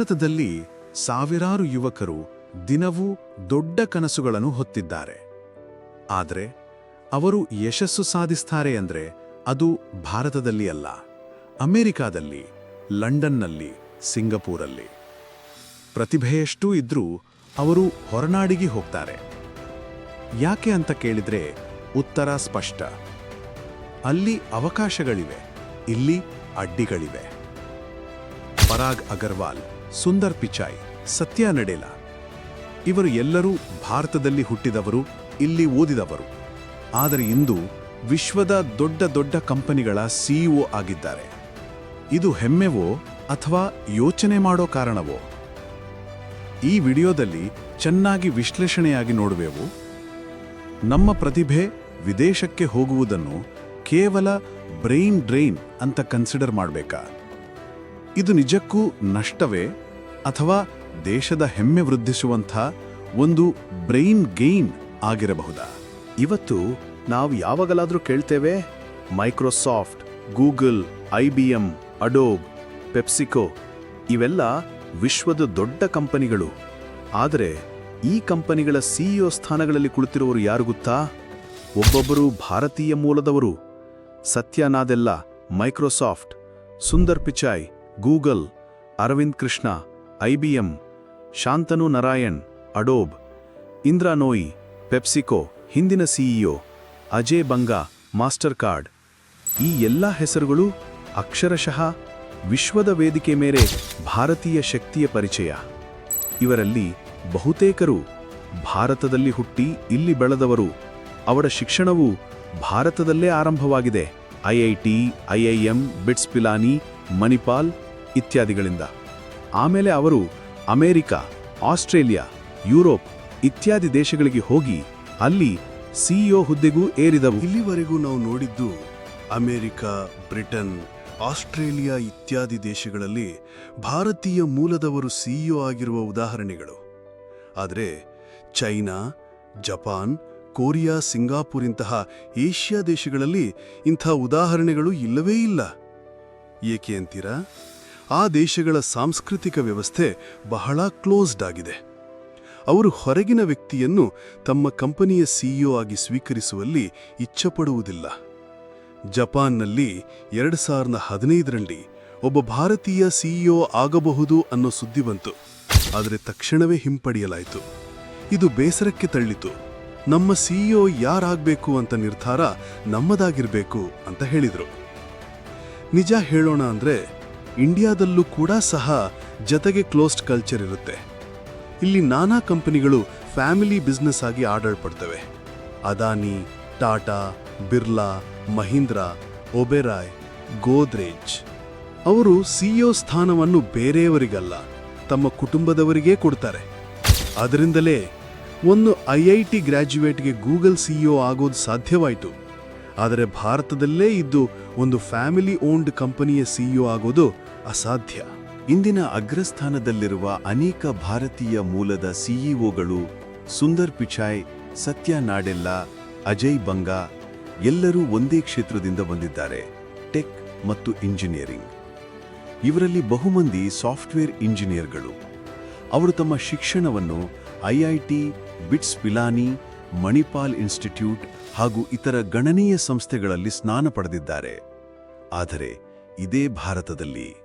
ಭಾರತದಲ್ಲಿ ಸಾವಿರಾರು ಯುವಕರು ದಿನವೂ ದೊಡ್ಡ ಕನಸುಗಳನ್ನು ಹೊತ್ತಿದ್ದಾರೆ. ಆದರೆ ಅವರು ಯಶಸ್ಸು ಸಾಧಿಸ್ತಾರೆ ಅಂದ್ರೆ ಅದು ಭಾರತದಲ್ಲಿ ಅಲ್ಲ. ಅಮೆರಿಕಾದಲ್ಲಿ, ಲಂಡನ್ನಲ್ಲಿ, ಸಿಂಗಪೂರಲ್ಲಿ. ಪ್ರತಿಭೆಯಷ್ಟೂ ಇದ್ರೂ ಅವರು ಹೊರನಾಡಿಗೆ ಹೋಗ್ತಾರೆ. ಯಾಕೆ ಅಂತ ಕೇಳಿದ್ರೆ ಉತ್ತರ ಸ್ಪಷ್ಟ. ಅಲ್ಲಿ ಅವಕಾಶಗಳಿವೆ, ಇಲ್ಲಿ ಅಡ್ಡಿಗಳಿವೆ. ಪರಾಗ್ ಅಗರ್ವಾಲ್ ಸುಂದರ್ ಪಿಚಾಯ್, ಸತ್ಯ ನಡೆಲ. ಇವರು ಎಲ್ಲರೂ ಭಾರತದಲ್ಲಿ ಹುಟ್ಟಿದವರು, ಇಲ್ಲಿ ಓದಿದವರು. ಆದರೆ ಇಂದು ವಿಶ್ವದ ದೊಡ್ಡ ದೊಡ್ಡ ಕಂಪನಿಗಳ ಸಿಇಒ ಆಗಿದ್ದಾರೆ. ಇದು ಹೆಮ್ಮೆವೋ ಅಥವಾ ಯೋಚನೆ ಮಾಡೋ ಕಾರಣವೋ? ಈ ವಿಡಿಯೋದಲ್ಲಿ ಚೆನ್ನಾಗಿ ವಿಶ್ಲೇಷಣೆಯಾಗಿ ನೋಡುವೆವು. ನಮ್ಮ ಪ್ರತಿಭೆ ವಿದೇಶಕ್ಕೆ ಹೋಗುವುದನ್ನು ಕೇವಲ ಬ್ರೈನ್ ಡ್ರೈನ್ ಅಂತ ಕನ್ಸಿಡರ್ ಮಾಡಬೇಕಾ? ಇದು ನಿಜಕ್ಕೂ ನಷ್ಟವೇ ಅಥವಾ ದೇಶದ ಹೆಮ್ಮೆ ವೃದ್ಧಿಸುವಂಥ ಒಂದು ಬ್ರೈನ್ ಗೇನ್ ಆಗಿರಬಹುದಾ? ಇವತ್ತು ನಾವು ಯಾವಾಗಲಾದರೂ ಕೇಳ್ತೇವೆ, Microsoft, Google, I B M, Adobe, PepsiCo ಇವೆಲ್ಲ ವಿಶ್ವದ ದೊಡ್ಡ ಕಂಪನಿಗಳು. ಆದರೆ ಈ ಕಂಪನಿಗಳ ಸಿಇಒ ಸ್ಥಾನಗಳಲ್ಲಿ ಕುಳಿತಿರುವವರು ಯಾರು ಗೊತ್ತಾ? ಒಬ್ಬೊಬ್ಬರು ಭಾರತೀಯ ಮೂಲದವರು. Satya Nadella Microsoft, Sundar Pichai Google, Arvind Krishna IBM Shantanu Narayen, Adobe Indra Nooyi PepsiCo, ಹಿಂದಿನ CEO, Ajay Banga, Mastercard. ಈ ಎಲ್ಲ ಹೆಸರುಗಳು ಅಕ್ಷರಶಃ ವಿಶ್ವದ ವೇದಿಕೆ ಮೇಲೆ ಭಾರತೀಯ ಶಕ್ತಿಯ ಪರಿಚಯ. ಇವರಲ್ಲಿ ಬಹುತೇಕರು ಭಾರತದಲ್ಲಿ ಹುಟ್ಟಿ ಇಲ್ಲಿ ಬೆಳೆದವರು. ಅವರ ಶಿಕ್ಷಣವು ಭಾರತದಲ್ಲೇ ಆರಂಭವಾಗಿದೆ. IIT IIM bits Pilani, Manipal ಇತ್ಯಾದಿಗಳಿಂದ. ಆಮೇಲೆ ಅವರು ಅಮೇರಿಕ, ಆಸ್ಟ್ರೇಲಿಯಾ, ಯುರೋಪ್ ಇತ್ಯಾದಿ ದೇಶಗಳಿಗೆ ಹೋಗಿ ಅಲ್ಲಿ ಸಿಇಒ ಹುದ್ದೆಗೂ ಏರಿದವು. ಇಲ್ಲಿವರೆಗೂ ನಾವು ನೋಡಿದ್ದು ಅಮೆರಿಕ, ಬ್ರಿಟನ್, ಆಸ್ಟ್ರೇಲಿಯಾ ಇತ್ಯಾದಿ ದೇಶಗಳಲ್ಲಿ ಭಾರತೀಯ ಮೂಲದವರು ಸಿಇಒ ಆಗಿರುವ ಉದಾಹರಣೆಗಳು. ಆದರೆ ಚೈನಾ, ಜಪಾನ್, ಕೊರಿಯಾ ಸಿಂಗಾಪುರ್ ಇಂತಹ ಏಷ್ಯಾ ದೇಶಗಳಲ್ಲಿ ಇಂಥ ಉದಾಹರಣೆಗಳು ಇಲ್ಲವೇ ಇಲ್ಲ. ಏಕೆ ಅಂತೀರಾ? ಆ ದೇಶಗಳ ಸಾಂಸ್ಕೃತಿಕ ವ್ಯವಸ್ಥೆ ಬಹಳ ಕ್ಲೋಸ್ಡ್ ಆಗಿದೆ. ಅವರು ಹೊರಗಿನ ವ್ಯಕ್ತಿಯನ್ನು ತಮ್ಮ ಕಂಪನಿಯ ಸಿಇಒ ಆಗಿ ಸ್ವೀಕರಿಸುವಲ್ಲಿ ಇಚ್ಛಪಡುವುದಿಲ್ಲ. ಜಪಾನ್ನಲ್ಲಿ ಎರಡು ಸಾವಿರದ ಹದಿನೈದರಲ್ಲಿ ಒಬ್ಬ ಭಾರತೀಯ ಸಿಇಒ ಆಗಬಹುದು ಅನ್ನೋ ಸುದ್ದಿ ಬಂತು. ಆದರೆ ತಕ್ಷಣವೇ ಹಿಂಪಡೆಯಲಾಯಿತು. ಇದು ಬೇಸರಕ್ಕೆ ತಳ್ಳಿತು. ನಮ್ಮ ಸಿಇಒ ಯಾರಾಗಬೇಕು ಅಂತ ನಿರ್ಧಾರ ನಮ್ಮದಾಗಿರಬೇಕು ಅಂತ ಹೇಳಿದರು. ನಿಜ ಹೇಳೋಣ ಅಂದ್ರೆ ಇಂಡಿಯಾದಲ್ಲೂ ಕೂಡ ಸಹ ಜತೆಗೆ ಕ್ಲೋಸ್ಡ್ ಕಲ್ಚರ್ ಇರುತ್ತೆ. ಇಲ್ಲಿ ನಾನಾ ಕಂಪನಿಗಳು ಫ್ಯಾಮಿಲಿ ಬಿಸ್ನೆಸ್ ಆಗಿ ಆಡಲ್ಪಡ್ತವೆ ಅದಾನಿ, ಟಾಟಾ, ಬಿರ್ಲಾ, ಮಹೀಂದ್ರ, ಒಬೆರಾಯ್, ಗೋದ್ರೇಜ್. ಅವರು ಸಿಇಒ ಸ್ಥಾನವನ್ನು ಬೇರೆಯವರಿಗಲ್ಲ, ತಮ್ಮ ಕುಟುಂಬದವರಿಗೇ ಕೊಡ್ತಾರೆ. ಅದರಿಂದಲೇ ಒಂದು ಐಐಟಿ ಗ್ರ್ಯಾಜುಯೇಟ್ಗೆ ಗೂಗಲ್ ಸಿಇಒ ಆಗೋದು ಸಾಧ್ಯವಾಯಿತು. ಆದರೆ ಭಾರತದಲ್ಲೇ ಇದ್ದು ಒಂದು ಫ್ಯಾಮಿಲಿ ಓನ್ಡ್ ಕಂಪನಿಯ ಸಿಇಒ ಆಗೋದು ಅಸಾಧ್ಯ. ಇಂದಿನ ಅಗ್ರಸ್ಥಾನದಲ್ಲಿರುವ ಅನೇಕ ಭಾರತೀಯ ಮೂಲದ ಸಿಇಒಗಳು ಸುಂದರ್ ಪಿಚಾಯ್, ಸತ್ಯ ನಾಡೆಲ್ಲ, ಅಜಯ್ ಬಂಗಾ ಎಲ್ಲರೂ ಒಂದೇ ಕ್ಷೇತ್ರದಿಂದ ಬಂದಿದ್ದಾರೆ, ಟೆಕ್ ಮತ್ತು ಇಂಜಿನಿಯರಿಂಗ್. ಇವರಲ್ಲಿ ಬಹುಮಂದಿ ಸಾಫ್ಟ್ವೇರ್ ಇಂಜಿನಿಯರ್ಗಳು. ಅವರು ತಮ್ಮ ಶಿಕ್ಷಣವನ್ನು IIT BITS Pilani Manipal institute ಹಾಗೂ ಇತರ ಗಣನೀಯ ಸಂಸ್ಥೆಗಳಲ್ಲಿ ಸ್ನಾನ ಪಡೆದಿದ್ದಾರೆ. ಆದರೆ ಇದೇ ಭಾರತದಲ್ಲಿ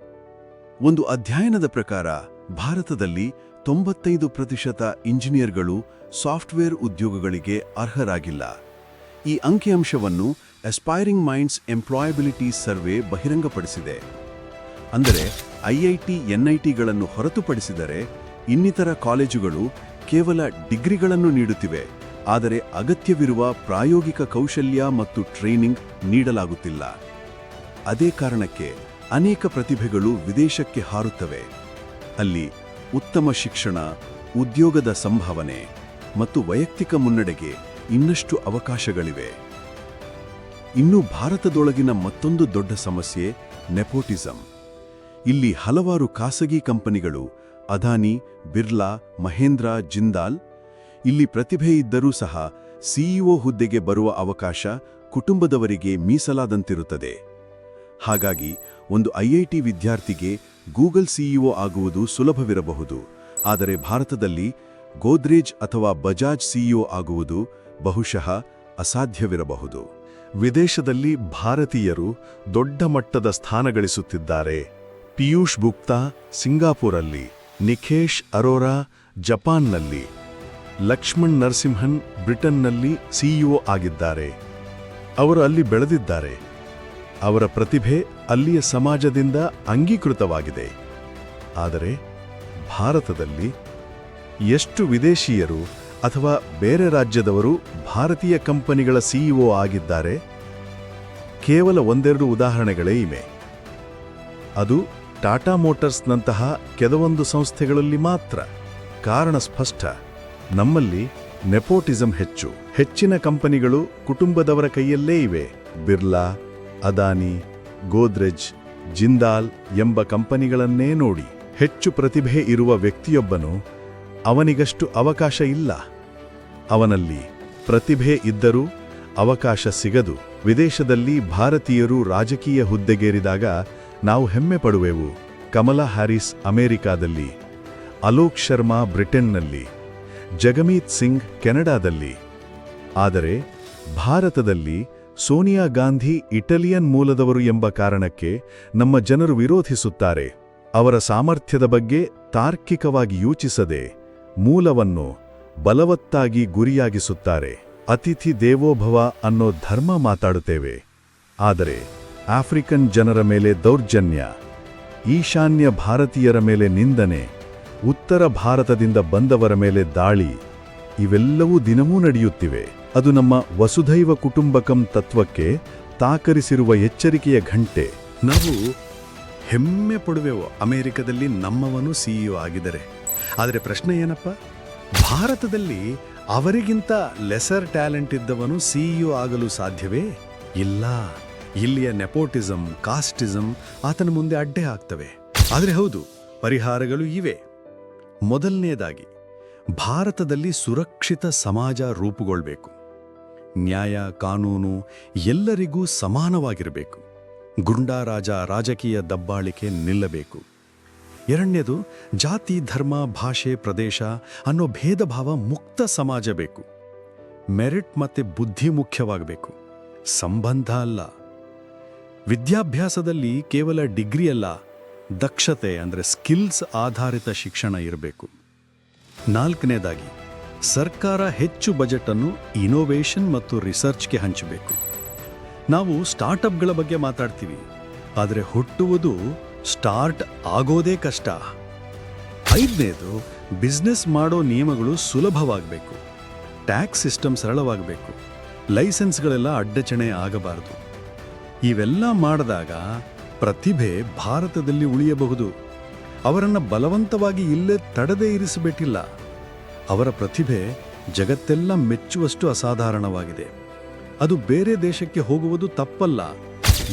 ಒಂದು ಅಧ್ಯಯನದ ಪ್ರಕಾರ ಭಾರತದಲ್ಲಿ ತೊಂಬತ್ತೈದು ಪ್ರತಿಶತ ಇಂಜಿನಿಯರ್ಗಳು ಸಾಫ್ಟ್ವೇರ್ ಉದ್ಯೋಗಗಳಿಗೆ ಅರ್ಹರಾಗಿಲ್ಲ. ಈ ಅಂಕಿಅಂಶವನ್ನು ಅಸ್ಪೈರಿಂಗ್ ಮೈಂಡ್ಸ್ ಎಂಪ್ಲಾಯಬಿಲಿಟಿ ಸರ್ವೆ ಬಹಿರಂಗಪಡಿಸಿದೆ. ಅಂದರೆ ಐಐಟಿ, ಎನ್ಐಟಿಗಳನ್ನು ಹೊರತುಪಡಿಸಿದರೆ ಇನ್ನಿತರ ಕಾಲೇಜುಗಳು ಕೇವಲ ಡಿಗ್ರಿಗಳನ್ನು ನೀಡುತ್ತಿವೆ. ಆದರೆ ಅಗತ್ಯವಿರುವ ಪ್ರಾಯೋಗಿಕ ಕೌಶಲ್ಯ ಮತ್ತು ಟ್ರೈನಿಂಗ್ ನೀಡಲಾಗುತ್ತಿಲ್ಲ. ಅದೇ ಕಾರಣಕ್ಕೆ ಅನೇಕ ಪ್ರತಿಭೆಗಳು ವಿದೇಶಕ್ಕೆ ಹಾರುತ್ತವೆ. ಅಲ್ಲಿ ಉತ್ತಮ ಶಿಕ್ಷಣ, ಉದ್ಯೋಗದ ಸಂಭಾವನೆ ಮತ್ತು ವೈಯಕ್ತಿಕ ಮುನ್ನಡೆಗೆ ಇನ್ನಷ್ಟು ಅವಕಾಶಗಳಿವೆ. ಇನ್ನು ಭಾರತದೊಳಗಿನ ಮತ್ತೊಂದು ದೊಡ್ಡ ಸಮಸ್ಯೆ ನೆಪೋಟಿಸಂ. ಇಲ್ಲಿ ಹಲವಾರು ಖಾಸಗಿ ಕಂಪನಿಗಳು, ಅದಾನಿ, ಬಿರ್ಲಾ, ಮಹೇಂದ್ರ, ಜಿಂದಾಲ್ ಇಲ್ಲಿ ಪ್ರತಿಭೆ ಇದ್ದರೂ ಸಹ ಸಿಇಒ ಹುದ್ದೆಗೆ ಬರುವ ಅವಕಾಶ ಕುಟುಂಬದವರಿಗೆ ಮೀಸಲಾದಂತಿರುತ್ತದೆ. ಹಾಗಾಗಿ ಒಂದು ಐಐಟಿ ವಿದ್ಯಾರ್ಥಿಗೆ ಗೂಗಲ್ ಸಿಇಒ ಆಗುವುದು ಸುಲಭವಿರಬಹುದು. ಆದರೆ ಭಾರತದಲ್ಲಿ ಗೋದ್ರೇಜ್ ಅಥವಾ ಬಜಾಜ್ ಸಿಇಒ ಆಗುವುದು ಬಹುಶಃ ಅಸಾಧ್ಯವಿರಬಹುದು. ವಿದೇಶದಲ್ಲಿ ಭಾರತೀಯರು ದೊಡ್ಡ ಮಟ್ಟದ ಸ್ಥಾನ ಗಳಿಸುತ್ತಿದ್ದಾರೆ. ಪಿಯೂಷ್ ಗುಪ್ತಾ ಸಿಂಗಾಪುರಲ್ಲಿ, ನಿಖೇಶ್ ಅರೋರಾ ಜಪಾನ್ನಲ್ಲಿ. ಲಕ್ಷ್ಮಣ್ ನರಸಿಂಹನ್ ಬ್ರಿಟನ್ನಲ್ಲಿ ಸಿಇಒ ಆಗಿದ್ದಾರೆ. ಅವರು ಅಲ್ಲಿ ಬೆಳೆದಿದ್ದಾರೆ. ಅವರ ಪ್ರತಿಭೆ ಅಲ್ಲಿಯ ಸಮಾಜದಿಂದ ಅಂಗೀಕೃತವಾಗಿದೆ. ಆದರೆ ಭಾರತದಲ್ಲಿ ಎಷ್ಟು ವಿದೇಶೀಯರು ಅಥವಾ ಬೇರೆ ರಾಜ್ಯದವರು ಭಾರತೀಯ ಕಂಪನಿಗಳ ಸಿಇಒ ಆಗಿದ್ದಾರೆ? ಕೇವಲ ಒಂದೆರಡು ಉದಾಹರಣೆಗಳೇ ಇವೆ. ಅದು ಟಾಟಾ ಮೋಟರ್ಸ್ನಂತಹ ಕೆಲವೊಂದು ಸಂಸ್ಥೆಗಳಲ್ಲಿ ಮಾತ್ರ. ಕಾರಣ ಸ್ಪಷ್ಟ. ನಮ್ಮಲ್ಲಿ ನೆಪೋಟಿಸಂ ಹೆಚ್ಚು. ಹೆಚ್ಚಿನ ಕಂಪನಿಗಳು ಕುಟುಂಬದವರ ಕೈಯಲ್ಲೇ ಇವೆ. ಬಿರ್ಲಾ, ಅದಾನಿ, ಗೋದ್ರೆಜ್, ಜಿಂದಾಲ್ ಎಂಬ ಕಂಪನಿಗಳನ್ನೇ ನೋಡಿ. ಹೆಚ್ಚು ಪ್ರತಿಭೆ ಇರುವ ವ್ಯಕ್ತಿಯೊಬ್ಬನು ಅವನಿಗಷ್ಟು ಅವಕಾಶ ಇಲ್ಲ. ಅವನಲ್ಲಿ ಪ್ರತಿಭೆ ಇದ್ದರೂ ಅವಕಾಶ ಸಿಗದು. ವಿದೇಶದಲ್ಲಿ ಭಾರತೀಯರು ರಾಜಕೀಯ ಹುದ್ದೆಗೇರಿದಾಗ ನಾವು ಹೆಮ್ಮೆ ಪಡುವೆವು. ಕಮಲಾ ಹ್ಯಾರಿಸ್ ಅಮೆರಿಕಾದಲ್ಲಿ, ಅಲೋಕ್ ಶರ್ಮಾ ಬ್ರಿಟನ್ನಲ್ಲಿ. ಜಗಮೀತ್ ಸಿಂಗ್ ಕೆನಡಾದಲ್ಲಿ. ಆದರೆ ಭಾರತದಲ್ಲಿ ಸೋನಿಯಾ ಗಾಂಧಿ ಇಟಲಿಯನ್ ಮೂಲದವರು ಎಂಬ ಕಾರಣಕ್ಕೆ ನಮ್ಮ ಜನರು ವಿರೋಧಿಸುತ್ತಾರೆ. ಅವರ ಸಾಮರ್ಥ್ಯದ ಬಗ್ಗೆ ತಾರ್ಕಿಕವಾಗಿ ಯೋಚಿಸದೆ ಮೂಲವನ್ನು ಬಲವತ್ತಾಗಿ ಗುರಿಯಾಗಿಸುತ್ತಾರೆ. ಅತಿಥಿ ದೇವೋಭವ ಅನ್ನೋ ಧರ್ಮ ಮಾತಾಡುತ್ತೇವೆ. ಆದರೆ ಆಫ್ರಿಕನ್ ಜನರ ಮೇಲೆ ದೌರ್ಜನ್ಯ, ಈಶಾನ್ಯ ಭಾರತೀಯರ ಮೇಲೆ ನಿಂದನೆ ಉತ್ತರ ಭಾರತದಿಂದ ಬಂದವರ ಮೇಲೆ ದಾಳಿ. ಇವೆಲ್ಲವೂ ದಿನವೂ ನಡೆಯುತ್ತಿವೆ. ಅದು ನಮ್ಮ ವಸುಧೈವ ಕುಟುಂಬಕಂ ತತ್ವಕ್ಕೆ ತಾಕರಿಸಿರುವ ಎಚ್ಚರಿಕೆಯ ಘಂಟೆ. ನಾವು ಹೆಮ್ಮೆ ಪಡುವೆವು ಅಮೆರಿಕದಲ್ಲಿ ನಮ್ಮವನು ಸಿಇಒ ಆಗಿದರೆ ಆದರೆ ಪ್ರಶ್ನೆ ಏನಪ್ಪ? ಭಾರತದಲ್ಲಿ ಅವರಿಗಿಂತ ಲೆಸರ್ ಟ್ಯಾಲೆಂಟ್ ಇದ್ದವನು ಸಿಇಒ ಆಗಲು ಸಾಧ್ಯವೇ? ಇಲ್ಲ. ಇಲ್ಲಿಯ ನೆಪೋಟಿಸಂ ಕಾಸ್ಟಿಸಂ ಆತನ ಮುಂದೆ ಅಡ್ಡೆ ಆಗ್ತವೆ ಆದರೆ ಹೌದು, ಪರಿಹಾರಗಳು ಇವೆ. ಮೊದಲನೇದಾಗಿ, ಭಾರತದಲ್ಲಿ ಸುರಕ್ಷಿತ ಸಮಾಜ ರೂಪುಗೊಳ್ಬೇಕು. ನ್ಯಾಯ, ಕಾನೂನು ಎಲ್ಲರಿಗೂ ಸಮಾನವಾಗಿರಬೇಕು. ಗುಂಡಾರಾಜ ರಾಜಕೀಯ ದಬ್ಬಾಳಿಕೆ ನಿಲ್ಲಬೇಕು. ಎರಡನೇದು, ಜಾತಿ, ಧರ್ಮ, ಭಾಷೆ, ಪ್ರದೇಶ ಅನ್ನೋ ಭೇದ ಭಾವ ಮುಕ್ತ ಸಮಾಜ ಬೇಕು. ಮೆರಿಟ್ ಮತ್ತೆ ಬುದ್ಧಿ ಮುಖ್ಯವಾಗಬೇಕು. ಸಂಬಂಧ ಅಲ್ಲ. ವಿದ್ಯಾಭ್ಯಾಸದಲ್ಲಿ ಕೇವಲ ಡಿಗ್ರಿ ಅಲ್ಲ ದಕ್ಷತೆ ಅಂದರೆ ಸ್ಕಿಲ್ಸ್ ಆಧಾರಿತ ಶಿಕ್ಷಣ ಇರಬೇಕು. ನಾಲ್ಕನೇದಾಗಿ, ಸರ್ಕಾರ ಹೆಚ್ಚು ಬಜೆಟನ್ನು ಇನೋವೇಷನ್ ಮತ್ತು ರಿಸರ್ಚ್ಗೆ ಹಂಚಬೇಕು. ನಾವು ಸ್ಟಾರ್ಟಪ್ಗಳ ಬಗ್ಗೆ ಮಾತಾಡ್ತೀವಿ, ಆದರೆ ಹುಟ್ಟುವುದು ಸ್ಟಾರ್ಟ್ ಆಗೋದೇ ಕಷ್ಟ. ಐದನೇದು ಬಿಸ್ನೆಸ್ ಮಾಡೋ ನಿಯಮಗಳು ಸುಲಭವಾಗಬೇಕು. Tax system ಸರಳವಾಗಬೇಕು. ಲೈಸೆನ್ಸ್ಗಳೆಲ್ಲ ಅಡ್ಡಚಣೆ ಆಗಬಾರದು. ಇವೆಲ್ಲ ಮಾಡಿದಾಗ ಪ್ರತಿಭೆ ಭಾರತದಲ್ಲಿ ಉಳಿಯಬಹುದು. ಅವರನ್ನು ಬಲವಂತವಾಗಿ ಇಲ್ಲೇ ತಡೆದೇ ಇರಿಸಬೇಕಿಲ್ಲ. ಅವರ ಪ್ರತಿಭೆ ಜಗತ್ತೆಲ್ಲ ಮೆಚ್ಚುವಷ್ಟು ಅಸಾಧಾರಣವಾಗಿದೆ. ಅದು ಬೇರೆ ದೇಶಕ್ಕೆ ಹೋಗುವುದು ತಪ್ಪಲ್ಲ.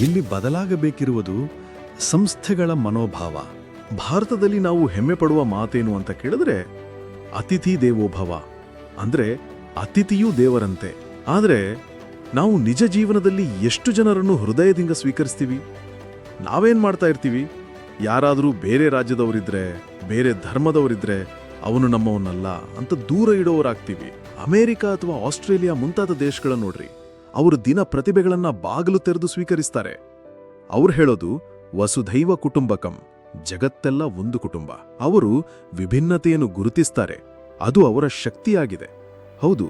ಇಲ್ಲಿ ಬದಲಾಗಬೇಕಿರುವುದು ಸಂಸ್ಥೆಗಳ ಮನೋಭಾವ. ಭಾರತದಲ್ಲಿ ನಾವು ಹೆಮ್ಮೆ ಪಡುವ ಮಾತೇನು ಅಂತ ಕೇಳಿದ್ರೆ, ಅತಿಥಿ ದೇವೋಭವ. ಅಂದ್ರೆ ಅತಿಥಿಯೂ ದೇವರಂತೆ. ಆದ್ರೆ ನಾವು ನಿಜ ಜೀವನದಲ್ಲಿ ಎಷ್ಟು ಜನರನ್ನು ಹೃದಯದಿಂದ ಸ್ವೀಕರಿಸ್ತೀವಿ? ನಾವೇನ್ ಮಾಡ್ತಾ ಇರ್ತೀವಿ? ಯಾರಾದರೂ ಬೇರೆ ರಾಜ್ಯದವರಿದ್ರೆ, ಬೇರೆ ಧರ್ಮದವರಿದ್ರೆ ಅವನು ನಮ್ಮವನಲ್ಲ ಅಂತ ದೂರ ಇಡೋರಾಗ್ತೀವಿ ಅಮೆರಿಕ ಅಥವಾ ಆಸ್ಟ್ರೇಲಿಯಾ ಮುಂತಾದ ದೇಶಗಳ ನೋಡ್ರಿ, ಅವರು ದಿನ ಪ್ರತಿಭೆಗಳನ್ನ ಬಾಗಿಲು ತೆರೆದು ಸ್ವೀಕರಿಸ್ತಾರೆ. ಅವ್ರು ಹೇಳೋದು, ವಸುಧೈವ ಕುಟುಂಬಕಂ, ಜಗತ್ತೆಲ್ಲ ಒಂದು ಕುಟುಂಬ. ಅವರು ವಿಭಿನ್ನತೆಯನ್ನು ಗುರುತಿಸ್ತಾರೆ. ಅದು ಅವರ ಶಕ್ತಿಯಾಗಿದೆ. ಹೌದು,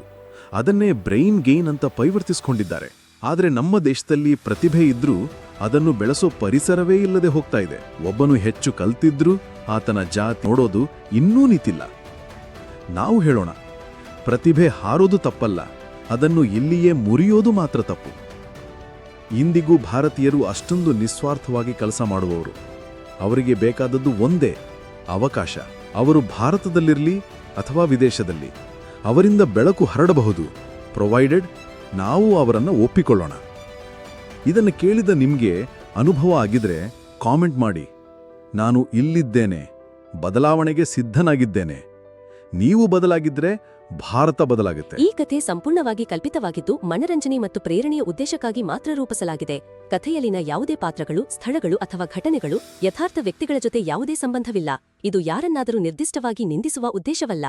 ಅದನ್ನೇ ಬ್ರೈನ್ ಗೇನ್ ಅಂತ ಪರಿವರ್ತಿಸ್ಕೊಂಡಿದ್ದಾರೆ. ಆದರೆ ನಮ್ಮ ದೇಶದಲ್ಲಿ ಪ್ರತಿಭೆ ಇದ್ರೂ ಅದನ್ನು ಬೆಳೆಸೋ ಪರಿಸರವೇ ಇಲ್ಲದೆ ಹೋಗ್ತಾ ಇದೆ. ಒಬ್ಬನು ಹೆಚ್ಚು ಕಲ್ತಿದ್ರೂ ಆತನ ಜಾತ್ ನೋಡೋದು ಇನ್ನೂ ನಿಂತಿಲ್ಲ. ನಾವು ಹೇಳೋಣ, ಪ್ರತಿಭೆ ಹಾರೋದು ತಪ್ಪಲ್ಲ, ಅದನ್ನು ಇಲ್ಲಿಯೇ ಮುರಿಯೋದು ಮಾತ್ರ ತಪ್ಪು. ಇಂದಿಗೂ ಭಾರತೀಯರು ಅಷ್ಟೊಂದು ನಿಸ್ವಾರ್ಥವಾಗಿ ಕೆಲಸ ಮಾಡುವವರು. ಅವರಿಗೆ ಬೇಕಾದದ್ದು ಒಂದೇ ಅವಕಾಶ. ಅವರು ಭಾರತದಲ್ಲಿರಲಿ ಅಥವಾ ವಿದೇಶದಲ್ಲಿ, ಅವರಿಂದ ಬೆಳಕು ಹರಡಬಹುದು. ಪ್ರೊವೈಡೆಡ್ ನಾವು ಅವರನ್ನು ಒಪ್ಪಿಕೊಳ್ಳೋಣ. ಇದನ್ನು ಕೇಳಿದ ನಿಮಗೆ ಅನುಭವ ಆಗಿದ್ರೆ ಕಾಮೆಂಟ್ ಮಾಡಿ. ನಾನು ಇಲ್ಲಿದ್ದೇನೆ, ಬದಲಾವಣೆಗೆ ಸಿದ್ಧನಾಗಿದ್ದೇನೆ. ನೀವು ಬದಲಾಗಿದ್ರೆ ಭಾರತ ಬದಲಾಗುತ್ತೆ. ಈ ಕಥೆ ಸಂಪೂರ್ಣವಾಗಿ ಕಲ್ಪಿತವಾಗಿದ್ದು ಮನರಂಜನೆ ಮತ್ತು ಪ್ರೇರಣೆಯ ಉದ್ದೇಶಕ್ಕಾಗಿ ಮಾತ್ರ ರೂಪಿಸಲಾಗಿದೆ. ಕಥೆಯಲ್ಲಿನ ಯಾವುದೇ ಪಾತ್ರಗಳು, ಸ್ಥಳಗಳು ಅಥವಾ ಘಟನೆಗಳು ಯಥಾರ್ಥ ವ್ಯಕ್ತಿಗಳ ಜೊತೆ ಯಾವುದೇ ಸಂಬಂಧವಿಲ್ಲ. ಇದು ಯಾರನ್ನಾದರೂ ನಿರ್ದಿಷ್ಟವಾಗಿ ನಿಂದಿಸುವ ಉದ್ದೇಶವಲ್ಲ.